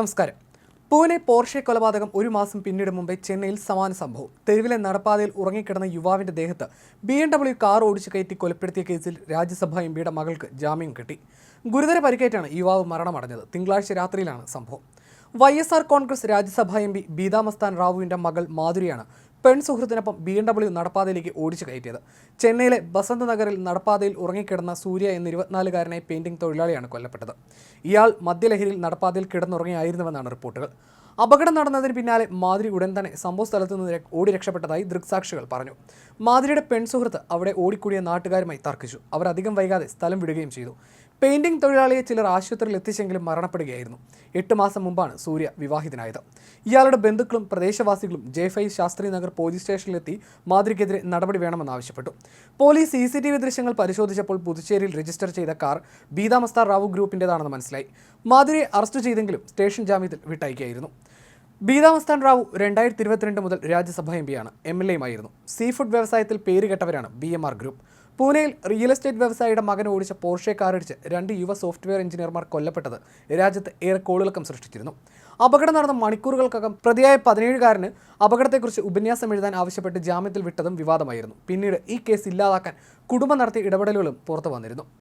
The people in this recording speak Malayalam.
നമസ്കാരം. പൂനെ പോർഷെ കൊലപാതകം ഒരു മാസം പിന്നീട് മുമ്പേ ചെന്നൈയിൽ സമാന സംഭവം. തെരുവിലെ നടപ്പാതയിൽ ഉറങ്ങിക്കിടന്ന യുവാവിന്റെ ദേഹത്ത് ബി എം ഡബ്ല്യു കാർ ഓടിച്ചു കയറ്റി കൊലപ്പെടുത്തിയ കേസിൽ രാജ്യസഭാ എം പിയുടെ മകൾക്ക് ജാമ്യം കിട്ടി. ഗുരുതര പരിക്കേറ്റാണ് യുവാവ് മരണമടഞ്ഞത്. തിങ്കളാഴ്ച രാത്രിയിലാണ് സംഭവം. Y S R Congress Rajya Sabha M P Beedha Masthan റാവുവിന്റെ മകൾ മാധുരിയാണ് പെൺ സുഹൃത്തിനൊപ്പം ബി എം ഡബ്ല്യു നടപ്പാതയിലേക്ക് ഓടിച്ചു കയറ്റിയത്. ചെന്നൈയിലെ ബസന്ത് നഗറിൽ നടപ്പാതയിൽ ഉറങ്ങിക്കിടന്ന സൂര്യ എന്ന ഇരുപത്തിനാലുകാരനായ പെയിന്റിംഗ് തൊഴിലാളിയാണ് കൊല്ലപ്പെട്ടത്. ഇയാൾ മദ്യലഹരിയിൽ നടപ്പാതയിൽ കിടന്നുറങ്ങിയായിരുന്നുവെന്നാണ് റിപ്പോർട്ടുകൾ. അപകടം നടന്നതിന് പിന്നാലെ മാതിരി ഉടൻ തന്നെ സംഭവ സ്ഥലത്തു നിന്ന് ഓടി രക്ഷപ്പെട്ടതായി ദൃക്സാക്ഷികൾ പറഞ്ഞു. മാതിരിയുടെ പെൺസുഹൃത്ത് അവിടെ ഓടിക്കൂടിയ നാട്ടുകാരുമായി തർക്കിച്ചു. അവർ അധികം വൈകാതെ സ്ഥലം വിടുകയും ചെയ്തു. പെയിന്റിംഗ് തൊഴിലാളിയെ ചിലർ ആശുപത്രിയിൽ എത്തിച്ചെങ്കിലും മരണപ്പെടുകയായിരുന്നു. എട്ട് മാസം മുമ്പാണ് സൂര്യ വിവാഹിതനായത്. ഇയാളുടെ ബന്ധുക്കളും പ്രദേശവാസികളും ജെഫൈ ശാസ്ത്രി നഗർ പോലീസ് സ്റ്റേഷനിലെത്തി മാതൃക്കെതിരെ നടപടി വേണമെന്ന് ആവശ്യപ്പെട്ടു police C C T V ദൃശ്യങ്ങൾ പരിശോധിച്ചപ്പോൾ പുതുച്ചേരിയിൽ രജിസ്റ്റർ ചെയ്ത കാർ ബീതാമസ്താർ റാവു ഗ്രൂപ്പിന്റെതാണെന്ന് മനസ്സിലായി. മാധുരിയെ അറസ്റ്റ് ചെയ്തെങ്കിലും സ്റ്റേഷൻ ജാമ്യത്തിൽ വിട്ടയക്കുകയായിരുന്നു. ബീതാമസ്ഥാൻ റാവു രണ്ടായിരത്തി ഇരുപത്തിരണ്ട് മുതൽ രാജ്യസഭാ എം പിയാണ് എം എൽ എയുമായിരുന്നു. സീ ഫുഡ് വ്യവസായത്തിൽ പേരുകെട്ടവരാണ് ബി എം ആർ ഗ്രൂപ്പ്. പൂനെയിൽ റിയൽ എസ്റ്റേറ്റ് വ്യവസായിയുടെ മകൻ ഓടിച്ച പോർഷെ കാറിടിച്ച് രണ്ട് യുവ സോഫ്റ്റ്വെയർ എഞ്ചിനീയർമാർ കൊല്ലപ്പെട്ടത്. രാജ്യത്ത് ഏറെ കോളിളക്കം സൃഷ്ടിച്ചിരുന്നു. അപകടം നടന്ന മണിക്കൂറുകൾക്കകം പ്രതിയായ പതിനേഴുകാരന് അപകടത്തെക്കുറിച്ച് ഉപന്യാസം എഴുതാൻ ആവശ്യപ്പെട്ട് ജാമ്യത്തിൽ വിട്ടതും വിവാദമായിരുന്നു. പിന്നീട് ഈ കേസ് ഇല്ലാതാക്കാൻ കുടുംബം നടത്തിയ ഇടപെടലുകളും പുറത്തു വന്നിരുന്നു.